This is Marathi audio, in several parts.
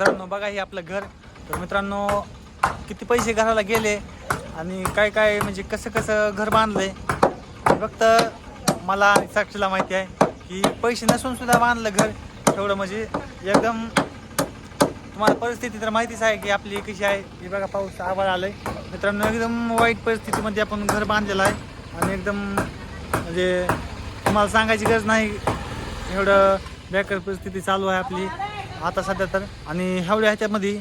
मित्रांनो बघा हे आपलं घर. तर मित्रांनो किती पैसे घराला गेले आणि काय काय म्हणजे कसं कसं घर बांधलंय. फक्त मला साक्षीला माहिती आहे की पैसे नसून सुद्धा बांधलं घर. एवढं म्हणजे एकदम तुम्हाला परिस्थिती तर माहितीच आहे की आपली कशी आहे. हे बघा पाऊस आभाळ आलंय. मित्रांनो एकदम वाईट परिस्थितीमध्ये आपण घर बांधलेलं आहे. आणि एकदम म्हणजे तुम्हाला सांगायची गरज नाही. एवढं बेकार परिस्थिती चालू आहे आपली. आता सध्या तर. आणि एवढ्या ह्याच्यामध्ये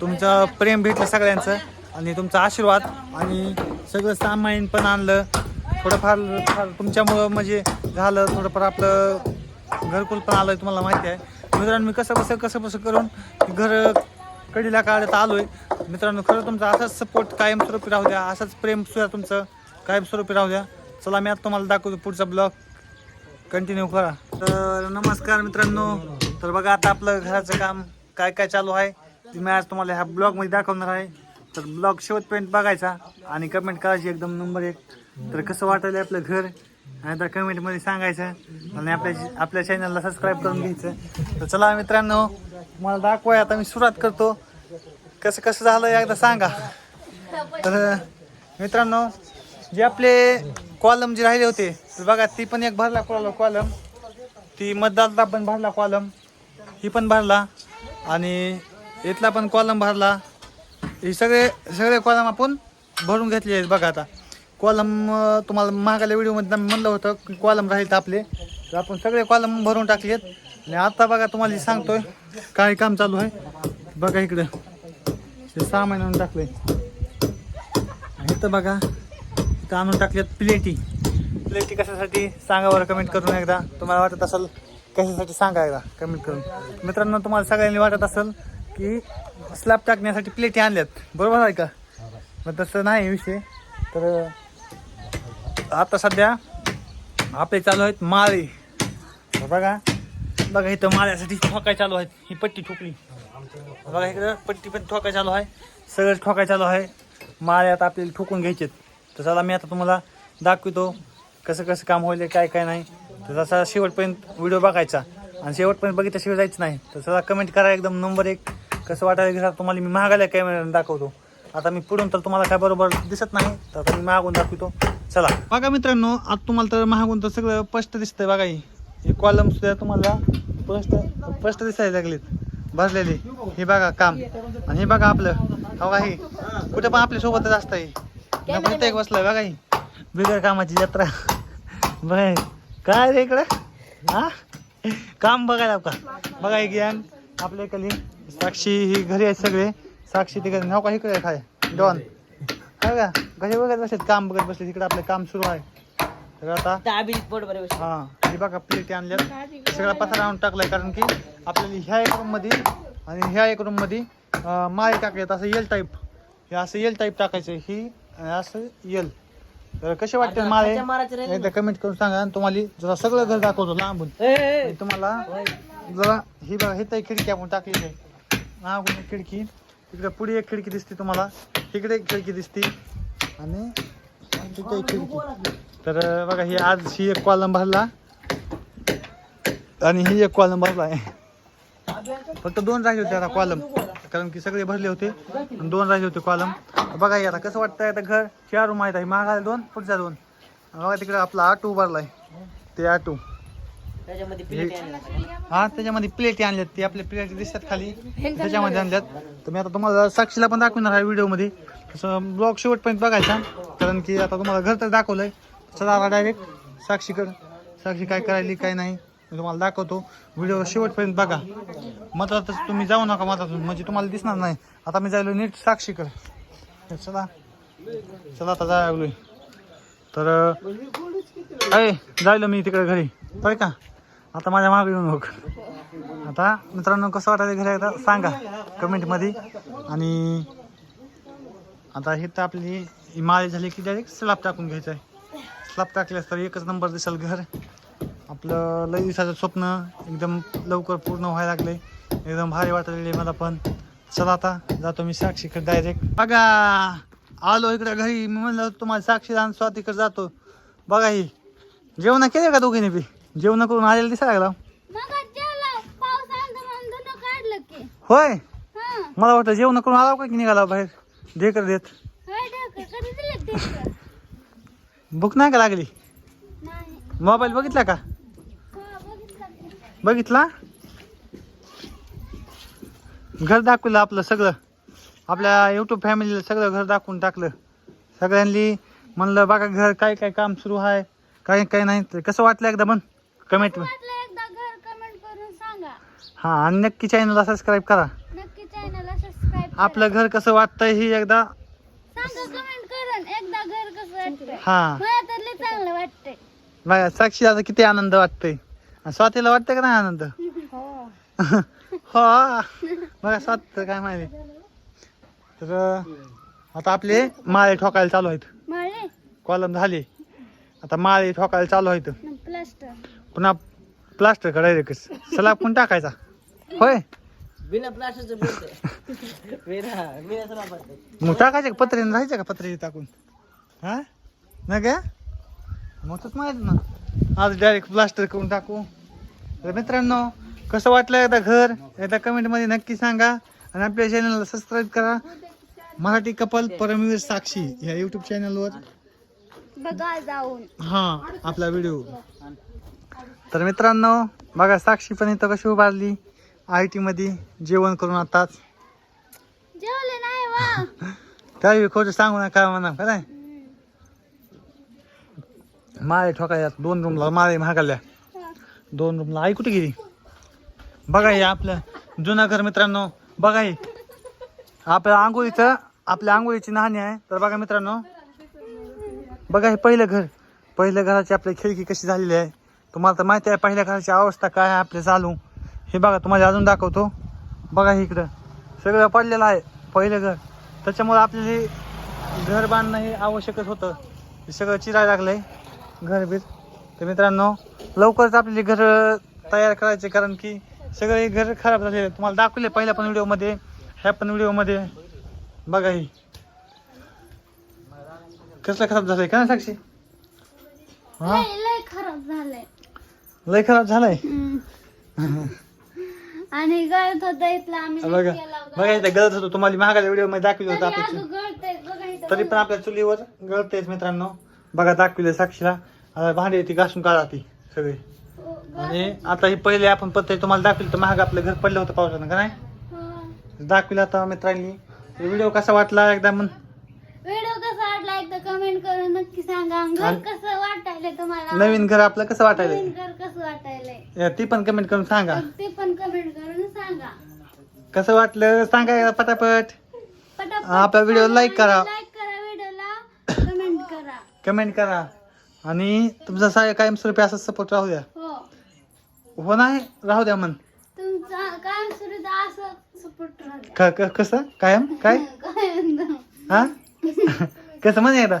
तुमचं प्रेम भेटलं सगळ्यांचं आणि तुमचा आशीर्वाद आणि सगळं सामान पण आणलं. थोडंफार फार तुमच्यामुळं म्हणजे झालं थोडंफार आपलं घरकुल पण आलं तुम्हाला माहिती आहे. मित्रांनो मी कसं कसं कसं कसं करून घर कडीला काढत आहे मित्रांनो खरं तुमचा असाच सपोर्ट कायमस्वरूपी राहू द्या. असंच प्रेम सुद्धा तुमचं कायमस्वरूपी राहू द्या. चला मी आता तुम्हाला दाखवतो पुढचा ब्लॉग कंटिन्यू करा. तर नमस्कार मित्रांनो. तर बघा आता आपलं घराचं काम काय काय चालू आहे. ते मी आज तुम्हाला ह्या ब्लॉगमध्ये दाखवणार आहे. तर ब्लॉग शेवटपर्यंत बघायचा आणि कमेंट करायची एकदम नंबर एक. तर कसं वाटायला आपलं घर? आणि तर कमेंटमध्ये सांगायचं. आणि आपल्या आपल्या चॅनलला सबस्क्राईब करून घ्यायचं. तर चला मित्रांनो मला दाखवाय आता मी सुरुवात करतो. कसं कसं झालं एकदा सांगा. तर मित्रांनो जे आपले कॉलम जे राहिले होते तर बघा ती पण एक भरला कॉलम कॉलम ती मतदारला पण भरला कॉलम ही पण भरला आणि इथला पण कॉलम भरला हे सगळे सगळे कॉलम आपण भरून घेतले आहेत बघा आता. कॉलम तुम्हाला मागायला व्हिडिओमध्ये म्हणलं होतं की कॉलम राहील आपले. तर आपण सगळे कॉलम भरून टाकले आहेत. आणि आता बघा तुम्हाला सांगतोय काय काम चालू आहे. बघा इकडं. हे सहा महिन्यानं टाकलंय आहे इथं बघा इथं आणून टाकल्यात प्लेटी प्लेटी कशासाठी? सांगा बरं कमेंट करून एकदा. तुम्हाला वाटत असेल कशासाठी सांगा एकदा कमेंट करून. मित्रांनो तुम्हाला सगळ्यांनी वाटत असेल की स्लॅब टाकण्यासाठी प्लेटी आणल्यात. बरोबर आहे का? मग तसं नाही विषय. तर आता सध्या आपले चालू आहेत माळे. बघा बघा इथं माळ्यासाठी ठोकाय चालू आहेत. ही पट्टी ठोकली. बघा इकडं पट्टी पण ठोकाय चालू आहे. सगळं ठोकाय चालू आहे. माळ्यात आता आपल्याला ठोकून घ्यायचेत. तर चला मी आता तुम्हाला दाखवतो कसं कसं काम होईल काय काय नाही. तर तसा शेवटपर्यंत व्हिडिओ बघायचा. आणि शेवटपर्यंत बघितल्याशिवाय जायचं नाही. तर चला कमेंट करा एकदम नंबर एक. कसं वाटायला घरात तुम्हाला मी महागाला कॅमेरा दाखवतो. आता मी पुढून तर तुम्हाला काय बरोबर दिसत नाही तर आता मी मागून दाखवतो. चला. बघा मित्रांनो आता तुम्हाला तर महागून तर सगळं स्पष्ट दिसतंय बघा ही. हे कॉलम सुद्धा तुम्हाला स्पष्ट स्पष्ट दिसायला लागलेत. भरलेले. हे बघा काम. आणि हे बघा आपलं. हो का हे कुठं पण आपल्या सोबतच नको इथं एक बसलाय बघा ही. बिगर कामाची जत्रा. बघा काय रे इकडं? हा? काम बघायला का? बघा ही गॅंग आपल्या इकडली साक्षी ही घरी आहेत सगळे. साक्षी तिकडे नाव का इकडे काय डॉन. काय का घरी बघत बसलेत काम बघत बसले तिकडे आपलं काम सुरू आहे. तर आता हा हे बघा प्लेटी आणल्यात. सगळा पसारा आणून टाकलाय कारण की आपल्याला ह्या एक रूममध्ये आणि ह्या एक रूममध्ये अं, माळे टाकलेत असं एल टाईप हे असं एल टाईप टाकायचं. ही असं एल तर कसे वाटते माळे? एकदा कमेंट करून सांगा आणि तुम्हाला जरा सगळं घर दाखवतो लांबून. आणि तुम्हाला जरा ही बघा हे तर खिडकी आपण टाकलेली आहे. मागून एक खिडकी. तिकडे पुढे एक खिडकी दिसते तुम्हाला. तिकडे एक खिडकी दिसते. आणि तिथे एक खिडकी. तर बघा ही आज ही एक कॉलम भरला. आणि ही एक कॉलम भरला आहे फक्त दोन राहिले होते आता कॉलम कारण की सगळे भरले होते. आणि दोन राहिले होते कॉलम बघा आता कसं वाटतंय आता घर चार रूम आहेत मागायला दोन पुढच्या दोन. बघा तिकडे आपला आटू भरलाय ते आटू. हा त्याच्यामध्ये प्लेटी आणल्यात ते आपल्या प्लेटी दिसतात खाली. त्याच्यामध्ये आणल्यात तर मी आता तुम्हाला साक्षीला पण दाखवणार आहे व्हिडिओमध्ये. तसं ब्लॉग शेवटपर्यंत बघायचा. कारण की आता तुम्हाला घर तर दाखवलंय. चला आता डायरेक्ट साक्षीकडं. साक्षी काय करायली काय नाही मी तुम्हाला दाखवतो. व्हिडिओ शेवटपर्यंत बघा. मधातच तुम्ही जाऊ नका मधातून म्हणजे तुम्हाला दिसणार नाही. आता मी जायलो नीट साक्षीकडे. चला. चला आता जायलो तर अरे जायलो मी तिकडे घरी. होय का? आता माझ्या मागे येऊन बघ. आता मित्रांनो कसं वाटायचं घरी एकदा सांगा कमेंटमध्ये आणि आता हे तर आपली माळी झाली की डायरेक्ट स्लॅब टाकून घ्यायचं आहे. स्लॅब टाकल्यास तर एकच नंबर दिसेल घर. आपलं लई दिवसाचं स्वप्न एकदम लवकर पूर्ण व्हायला लागले एकदम भारी वाटलेले मला पण. चला आता जातो मी साक्षीकडे डायरेक्ट बघा आलो इकडे घरी. मी म्हणलं तुम्हाला साक्षी आणि स्वातीकडे जातो. बघा ही. जेवण केले का दोघीने बी? जेवण करून आलेलं दिसायला लागला. होय? मला वाटतं जेवण करून आला का की निघाला बाहेर? ढेकर देत. होय ढाका कधी दिलं ते का? भूक नाही का लागली? मोबाईल बघितलं की. बघितला? घर दाखवलं आपलं सगळं. आपल्या युट्यूब फॅमिलीला सगळं घर दाखवून टाकलं. सगळ्यांनी म्हणलं बघा घर काय काय काम सुरू आहे काय काय नाही कसं वाटलं एकदा म्हण कमेंट वाटलं एकदा घर कमेंट करून सांगा. हां आणि नक्की चॅनलला सबस्क्राईब करा. नक्की चॅनलला सबस्क्राईब आपलं घर कसं वाटतंय ही एकदा हां. बघा साक्षी आता किती आनंद वाटतंय. स्वातीला वाटतंय का नाही आनंद? हो. हो. बघा तर काय माहिती. तर आता आपले माळे ठोकायला चालू आहेत. माळे? कॉलम झाले. आता माळे ठोकायला चालू आहेत. प्लास्टर पुन्हा प्लास्टर डायरेक्टच सलाब पण टाकायचा? होय? बिना प्लास्टरचं मग टाकायचे का? पत्रे राहायचे का पत्रे टाकून? हा? नाही का मग तूच माहीत ना आज डायरेक्ट प्लास्टर करून टाकू. तर मित्रांनो कसं वाटलं एकदा घर? एकदा कमेंटमध्ये नक्की सांगा. आणि आपल्या चॅनलला सबस्क्राईब करा. मराठी कपल परमवीर साक्षी या यूट्यूब चॅनलवर जाऊन. हा आपला व्हिडिओ तर मित्रांनो बघा साक्षी पण इथं कशी उभारली. आय टी मध्ये जेवण करून आताच. काही खोटं सांगू नका म्हणा काय माळे ठोकायला दोन रूमला माळे महागल्या. दोन रूमला आई कुठे गेली? बघा हे आपलं जुनं घर मित्रांनो बघा हे. आपल्या आंघोळीचं आपल्या आंघोळीची नहाणी आहे. तर बघा मित्रांनो बघा हे पहिलं घर. पहिल्या घराची आपली खिडकी कशी झालेली आहे. तुम्हाला तर माहिती आहे पहिल्या घराची अवस्था काय आहे आपल्या चालू. हे बघा तुम्हाला अजून दाखवतो. बघा हे इकडं. सगळं पडलेलं आहे पहिलं घर. त्याच्यामुळे आपलं हे घर बांधणं हे आवश्यकच होतं. हे सगळं चिरायला लागलंय घर बीर तर मित्रांनो लवकरच आपली घर तयार करायचे कारण की सगळे घर खराब झालेले आहे. तुम्हाला दाखवले पहिल्या पण व्हिडिओमध्ये ह्या पण व्हिडिओमध्ये. बघा ही. कसलं खराब झालंय का ना साक्षी? हा? लय खराब झालंय. लय खराब झालंय? आणि गळत होत इथला आम्ही बघा. बघा इथं गळत होतो. तुम्हाला मागायला व्हिडिओमध्ये दाखवलं होतं तरी आपण. पण आपल्या चुलीवर गळतेच मित्रांनो. बघा दाखविले साक्षीला. भांडी ती घासून काढा ती सगळी. आणि आता ही पहिले आपण पत्ते तुम्हाला दाखविलं तर महाग आपलं घर पडलं होतं पावसानं का नाही. दाखविलं आता मित्रांनी. व्हिडिओ कसा वाटला एकदा मग व्हिडिओ कसा वाटला एकदा कमेंट करून नक्की सांगा. घर आणि- कसं वाटायलंय तुम्हाला? नवीन घर आपलं कसं नवीन वाटायलंय घर कसं वाटायलंय? या, ती पण कमेंट करून सांगा. तर ते पण कमेंट करून सांगा. कसं वाटलं? सांगा एकदा पटापट. पटापट आपला व्हिडिओ like करा. व्हिडिओला. कमेंट करा. कमेंट करा. आणि तुमचा साय कायमस्वरूपी असा सपोर्ट राहू द्या. हो हो नाही राहू द्या मन तुमचा कायम सुरू असं सपोर्ट राहू द्या. क- क- कसं? कायम? काय? कायम हा? कसं म्हणे एकदा?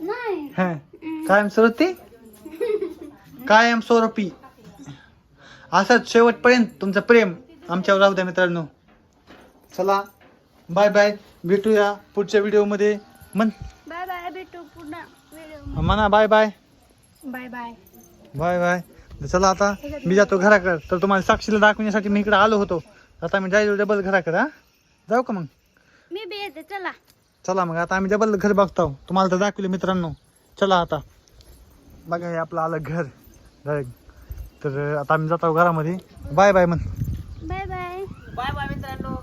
नाही. हा. कायम स्वरूपी कायम स्वरूपी. असंच शेवटपर्यंत तुमचं प्रेम आमच्यावर राहू द्या मित्रांनो. चला बाय बाय भेटूया पुढच्या व्हिडिओमध्ये. मन बाय बाय भेटू पुन्हा व्हिडिओ म्हणा bye bye bye bye bye bye चला आता मी जातो घराकडे. तर तुम्हाला साक्षीला दाखवण्यासाठी मी इकडे आलो होतो. आता मी जायचो डबल घराकडे हा? जाऊ का मग? मी बी येते चला. चला मग आता आम्ही डबल घर बघतो. तुम्हाला तर दाखवले मित्रांनो. चला आता. बघा हे आपलं आलं घर. डायरेक्ट तर आता आम्ही जातो घरामध्ये. बाय बाय म्हण. Bye bye. बाय बाय मित्रांनो.